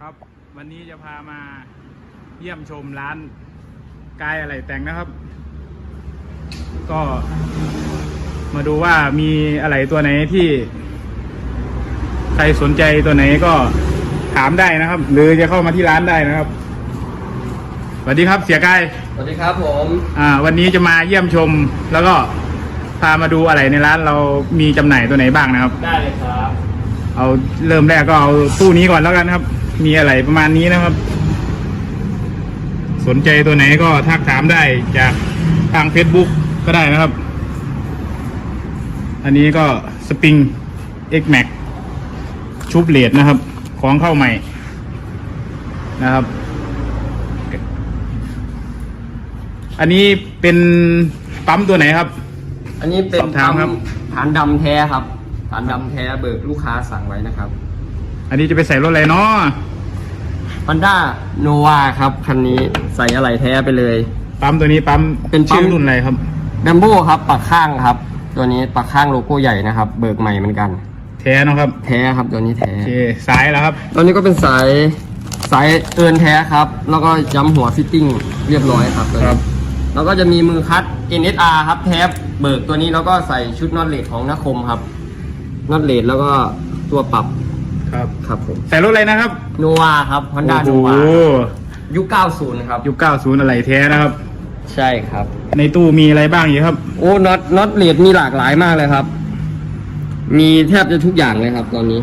ครับ วันนี้จะพามาเยี่ยมชมร้านกายอะไรแต่งนะครับ ก็มาดูว่ามีอะไรตัวไหนที่ ใครสนใจตัวไหนก็ถามได้นะครับ หรือจะเข้ามาที่ร้านได้นะครับสวัสดีครับเสียกายสวัสดีครับผมอ่า วันนี้จะมาเยี่ยมชมแล้วก็พามาดูอะไรในร้านเรามีจำหน่ายตัวไหนบ้างนะครับ ได้เลยครับ เอาเริ่มแรกก็เอาตู้นี้ก่อนแล้วกันครับ มีอะไรประมาณนี้นะครับ สนใจตัวไหนก็ทักถามได้จากทาง Facebook ก็ได้นะครับ อันนี้ก็สปริง X Max ชุบเลดนะครับ ของเข้าใหม่นะครับ อันนี้เป็นปั๊มตัวไหนครับ อันนี้เป็นสอบถามครับ ฐานดำแท้ครับฐานดำแท้เบิกลูกค้าสั่งไว้นะครับ อันนี้จะไปใส่รถอะไรเนาะ Honda Nova ครับ คันนี้ใส่อะไรแท้ไปเลย ปั๊มตัวนี้ปั๊มเป็นชื่ปั๊อมรุ่นอะไรครับ b บมโบครับปักข้างครับ ตัวนี้ปักข้างโลโก้ใหญ่นะครับ เบิกใหม่เหมือนกัน แท้เนาะครับ แท้ครับตัวนี้แท้ โอเคสายแล้วครับ ตัวนี้ก็เป็นสายสายเอินแท้ครับ แล้วก็ย้ำหัวฟิตติ้งเรียบร้อยครับตัวครันี้บ แล้วก็จะมีมือคัด NSR ครับแทบเบิกตัวนี้แล้วก็ใส่ชุดน็อตเลดของนคมครับน็อตเลดแล้วก็ตัวปรับ ครับครับผมใส่รถอะไรนะครับโนวาครับ Honda โอ้โนโหวายุค90 ครับ ยุค90 อะไรแท้นะครับ ใช่ครับ ในตู้มีอะไรบ้างอยู่ครับ โอ้น็อตน็อตเลดมีหลากหลายมากเลยครับ มีแทบจะทุกอย่างเลยครับ ตอนนี้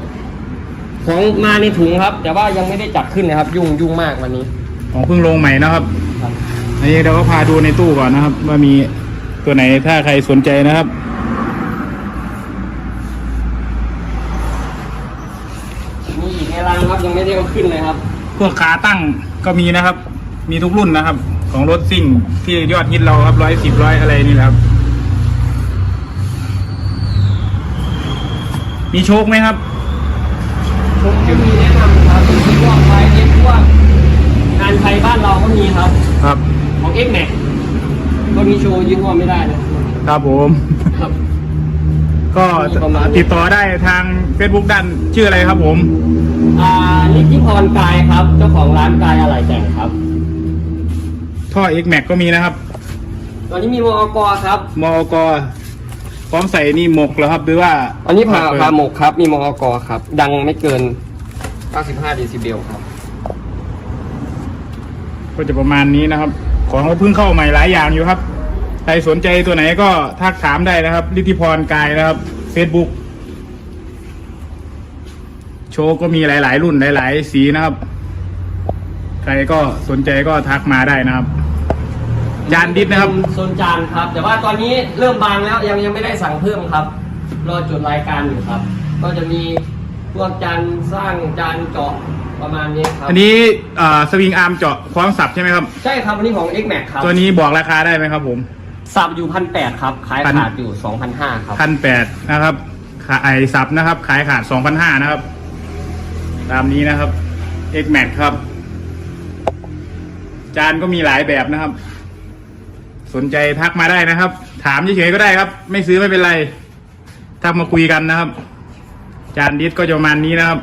ของมาในถุงครับ แต่ว่ายังไม่ได้จัดขึ้นนะครับ ยุ่งยุ่งมากวันนี้ ของเพิ่งลงใหม่นะครับครับอันนี้เราก็พาดูในตู้ก่อนนะครับ ว่ามีตัวไหนถ้าใครสนใจนะครับ มีอีก ในรังครับยังไม่ได้เอาขึ้นเลยครับ พวกขาตั้งก็มีนะครับ มีทุกรุ่นนะครับ ของรถซิ่งที่ยอดฮิตเราครับร้อยสิบร้อยอะไรนี่แหละครับ มีโชคไหมครับผมจะมีแนะนำครับที่พวกไฟเอ็กพวกงานไทยบ้านเราก็มีครับ ครับ ของ X Max ก็มีโชว์ยี่ห้อไม่ได้นะครับผมครับ ก็มีประมาณนี้ ติดต่อได้ทาง Facebook ด้านชื่ออะไรครับผม อ่านิติพรกายครับ เจ้าของร้านกายอะไหล่แต่งครับ ท่อ X Max ก็มีนะครับ ตอนนี้มีมอกครับ มอกพร้อมใส่นี่หมกแล้วครับหรือว่าอันนี้ผ่าเปิดผ่าหมกครับ มีมอกครับ ดังไม่เกิน 95เดซิเบลครับ ก็จะประมาณนี้นะครับ ของก็เพิ่งเข้าใหม่หลายอย่างอยู่ครับ ใครสนใจตัวไหนก็ทักถามได้นะครับลิทธิพรกายนะครับ Facebook โชว์ก็มีหลาย ๆ รุ่นหลาย ๆ สีนะครับ ใครก็สนใจก็ทักมาได้นะครับ ยานดิสนะครับ โซนจานครับ แต่ว่าตอนนี้เริ่มบางแล้วยังยังไม่ได้สั่งเพิ่มครับ รอจดรายการอยู่ครับ ก็จะมีพวกจานสร้างจานเจาะประมาณนี้ครับ อันนี้อ่าสวิงอาร์มเจาะคล้องสับใช่ไหมครับ ใช่ครับอันนี้ของ X Max ครับตัวนี้บอกราคาได้ไหมครับ ผมสับอยู่พันแปดครับขายพันขาดอยู่สองพันห้าครับ พันแปดนะครับขายสับนะครับ ขายขาดสองพันห้านะครับ ตามนี้นะครับ X Max ครับ จานก็มีหลายแบบนะครับ สนใจทักมาได้นะครับ ถามเฉยๆก็ได้ครับ ไม่ซื้อไม่เป็นไร ทักมาคุยกันนะครับ จานดิสก็จะประมาณนี้นะครับ